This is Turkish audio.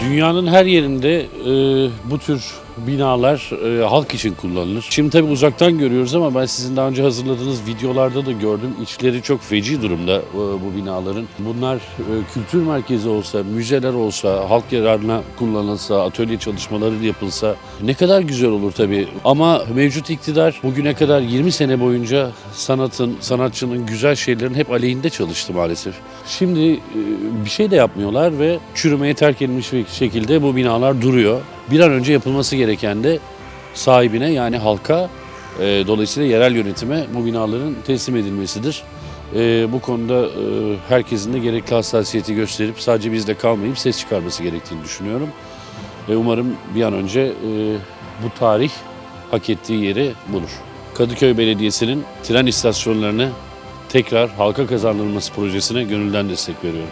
Dünyanın her yerinde e, bu tür binalar e, halk için kullanılır. Şimdi tabii uzaktan görüyoruz ama ben sizin daha önce hazırladığınız videolarda da gördüm. İçleri çok feci durumda e, bu binaların. Bunlar e, kültür merkezi olsa, müzeler olsa, halk yararına kullanılsa, atölye çalışmaları yapılsa ne kadar güzel olur tabii. Ama mevcut iktidar bugüne kadar 20 sene boyunca sanatın, sanatçının güzel şeylerin hep aleyhinde çalıştı maalesef. Şimdi e, bir şey de yapmıyorlar ve çürümeye terk edilmiş bir şekilde bu binalar duruyor. Bir an önce yapılması gereken de sahibine yani halka e, dolayısıyla yerel yönetime bu binaların teslim edilmesidir. E, bu konuda e, herkesin de gerekli hassasiyeti gösterip sadece bizde kalmayıp ses çıkarması gerektiğini düşünüyorum. Ve umarım bir an önce e, bu tarih hak ettiği yeri bulur. Kadıköy Belediyesi'nin tren istasyonlarını tekrar halka kazandırılması projesine gönülden destek veriyorum.